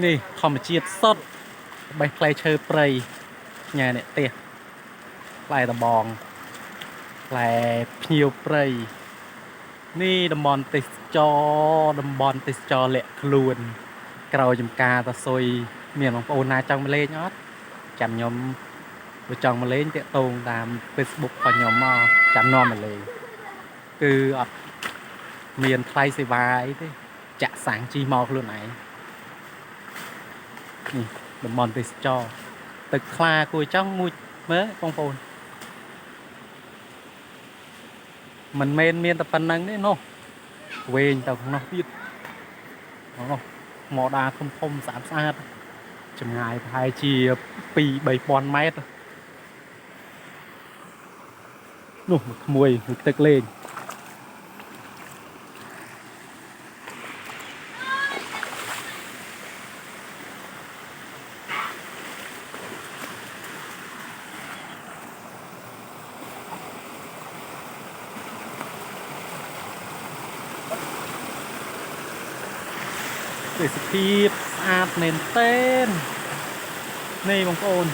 នេះធម្មជាតិសុទ្ធបេះផ្លែឈើព្រៃញ៉ែនេះទៀសផ្លែដំបងផ្លែភ្ញៀវព្រៃនេះតំបន់ទេសចរតំបន់ទេសចរលាក់ខ្លួន ក្រោយចំការតាសុយមានបងប្អូនណាចង់មកលេងអត់ចាំខ្ញុំបើចង់មកលេងតាក់ទងតាម Facebook របស់ខ្ញុំមកចាំនាំមកលេងគឺអត់មានថ្លៃសេវាអីទេចាក់សាំងជីមកខ្លួនឯងនេះ តំបន់ទេសចរទឹកខ្លាគួរចង់មួយមើលបងប្អូនមិនមែនមានតែប៉ុណ្្នឹងទេនោះវែងទៅខាងនោះទៀតនោះមកដាធំធំស្អាតស្អាតចម្ងាយប្រហែលជា2 3000ម៉ែត្រនោះមួយក្មួយមួយទឹកលេង ទេសភាពស្អាតមែនទែននេះបងប្អូន